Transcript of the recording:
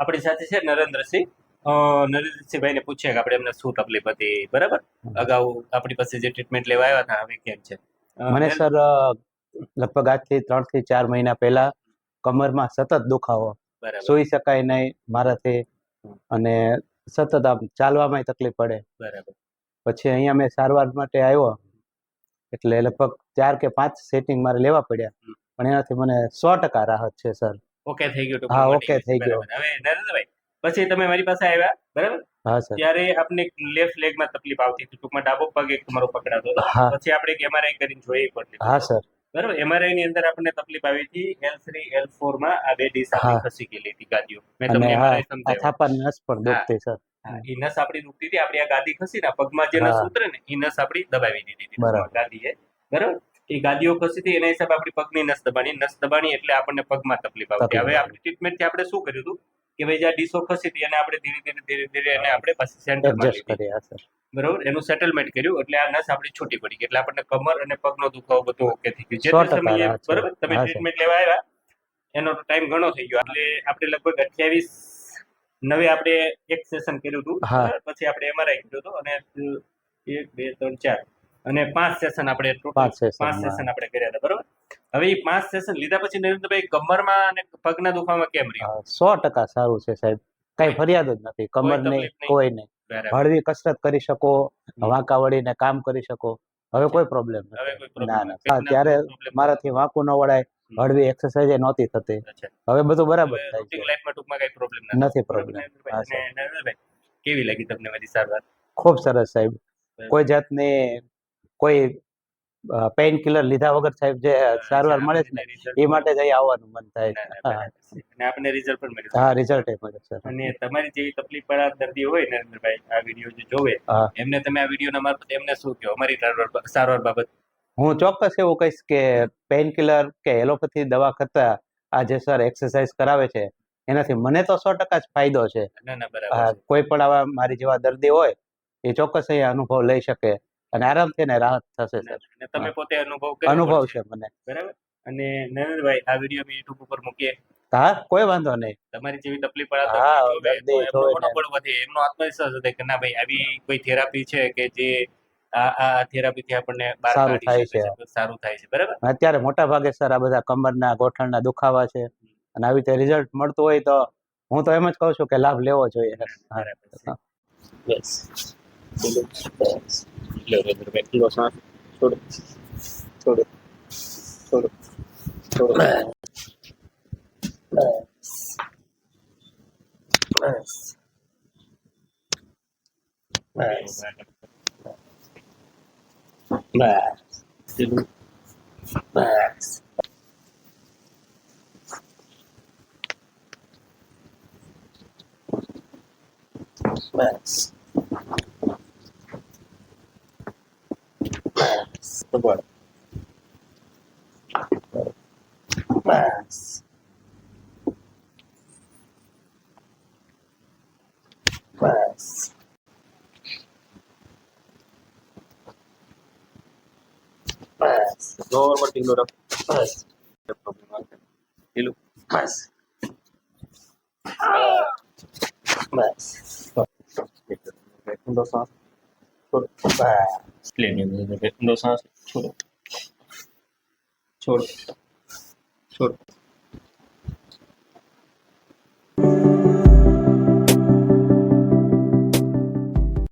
આપણી સાથે છે નરેન્દ્રસિંહ. અ, નરેન્દ્રસિંહભાઈને પૂછીએ કે આપણે એમને શું તકલીફ હતી બરાબર? અગાઉ આપણી પાસે જે ટ્રીટમેન્ટ લેવા આવ્યા હતા હવે કેમ છે? મને સર લગભગ આજથી ત્રણથી ચાર મહિના પહેલા કમરમાં સતત દુખાવો. સોઈ શકાય નહીં મારાથી અને સતત આમ ચાલવામાં તકલીફ પડે. બરાબર. પછી અહીંયા મેં સારવાર માટે આવ્યો. એટલે લગભગ ચાર કે પાંચ સેટિંગ મારે લેવા પડ્યા. પણ એનાથી મને સો ટકા રાહત છે સર. ઓકે થઈ ગયું. હા, ઓકે થઈ ગયું. હવે નરેન્દ્રભાઈ પછી તમે મારી પાસે આવ્યા બરાબર? હા સર ત્યારે આપને લેફ્ટ લેગમાં તકલીફ આવતી હતી. ટૂંકમાં ડાબો પગ એક તમારો પકડાતો હતો. પછી આપણે એક એમઆરઆઈ કરીને જોઈએ પણ. હા સર બરાબર? એમઆરઆઈ ની અંદર આપણને તકલીફ આવી હતી. એલ થ્રી એલ ફોરમાં આ બે ડીસ આપણી ખસી ગયેલી હતી ગાદીઓ. મેં તમને એમઆરઆઈ સમજાવ્યું. નસ પણ દુખતી સર એ નસ આપણી દુખતી હતી. આપણી આ ગાદી ખસી ને પગમાં જે નસ. ઉતરે ને એ નસ આપણી દબાવી દીધી હતી. ગાદી એ બરાબર? એ ગાદીઓ ખસી હતી એના હિસાબે આપણી પગની નસ દબાણી. નસ દબાણી એટલે આપણને પગમાં તકલીફ આવતી. હવે આપણી ટ્રીટમેન્ટથી આપણે શું કર્યું હતું? કે ભાઈ જ્યાં ડીસો ખસી હતી અને આપણે ધીરે ધીરે ધીરે ધીરે એને આપણે પાછી સર બરોબર? એનું સેટલમેન્ટ કર્યું એટલે આ નસ આપણી છૂટી પડી એટલે આપણને કમર અને પગનો દુખાવો બધો ઓકે થઈ ગયો. જે સમયે બરોબર? તમે ટ્રીટમેન્ટ લેવા આવ્યા એનો ટાઈમ ઘણો થઈ ગયો. એટલે આપણે લગભગ અઠ્યાવીસ નવે આપણે એક સેશન કર્યું હતું. પછી આપણે એમઆરઆઈ કર્યું હતું અને એક બે ત્રણ ચાર. અને પાંચ સેશન આપણે પાંચ સેશન આપણે કર્યા હતા બરોબર? હવે એ પાંચ સેશન લીધા પછી નરેન્દ્રભાઈ કમરમાં અને પગના દુખાવામાં કેમ રહ્યું? સો ટકા સારું છે સાહેબ. કઈ ફરિયાદ જ નથી. કમર નહીં. કોઈ નહીં. હળવી કસરત કરી શકો વાંકા વળીને કામ કરી શકો. હવે કોઈ પ્રોબ્લેમ હવે ના ના. ત્યારે મારાથી વાંકું ન વળાય. હળવી એક્સરસાઇઝ નહોતી થતી. હવે બધું બરાબર થાય રૂટિન છે. લાઈફમાં ટૂંકમાં કઈ પ્રોબ્લેમ નથી. નરેન્દ્રભાઈ કેવી લાગી તમને મારી સારવાર ખૂબ સરસ સાહેબ. કોઈ જાતની કોઈ પેઇન કિલર લીધા વગર સાહેબ જે સારવાર મળે છે ને એ માટે જઈ આવવાનું મન થાય છે. અને આપણને રિઝલ્ટ પણ મળે હા રિઝલ્ટ એ મળે છે. અને તમારી જેવી તકલીફ વાળા દર્દી હોય નરેન્દ્રભાઈ આ વીડિયો જે જોવે. એમને તમે આ વિડીયોના મારફત એમને શું કહો અમારી સારવાર સારવાર બાબત? હું ચોક્કસ એવું કહીશ કે પેઇન કિલર કે એલોપેથી દવા કરતા આ જે સર એક્સરસાઇઝ કરાવે છે એનાથી મને તો સો ટકા જ ફાયદો છે. ના ના બરાબર છે. કોઈ પણ આવા મારી જેવા દર્દી હોય એ ચોક્કસ અહીંયા અનુભવ લઈ શકે. અને આરામથી ને રાહત થશે સર. અને તમે પોતે અનુભવ અનુભવ છે મને. બરાબર? અને નરેન્દ્રભાઈ આ વીડિયો અમે યુટ્યુબ ઉપર મૂકીએ. હા કોઈ વાંધો નહીં. તમારી જેવી તકલીફ દર્દી એમનો આત્મવિશ્વાસ વધે કે ના ભાઈ આવી કોઈ થેરાપી છે કે જે આ થેરાપીથી આપણને સારું થાય છે. સારું થાય છે. બરાબર? અત્યારે મોટા ભાગે સર આ બધા કમરના ગોઠણના દુખાવા છે. અને આવી રીતે રિઝલ્ટ મળતું હોય તો હું તો એમ જ કહું છું કે લાભ લેવો જોઈએ. બરાબર હા. બસ બસ લો નરેન્દ્રભાઈ લો શ્વાસ છોડો છોડો છોડો છોડો બસ બસ બસ પેલું બસ બસ બસ બરાબર બસ બસ બસ નોર્મલ ઢીલો રાખો બસ બસ બસ ઊંડો શ્વાસ છોડો Short. Short. Short.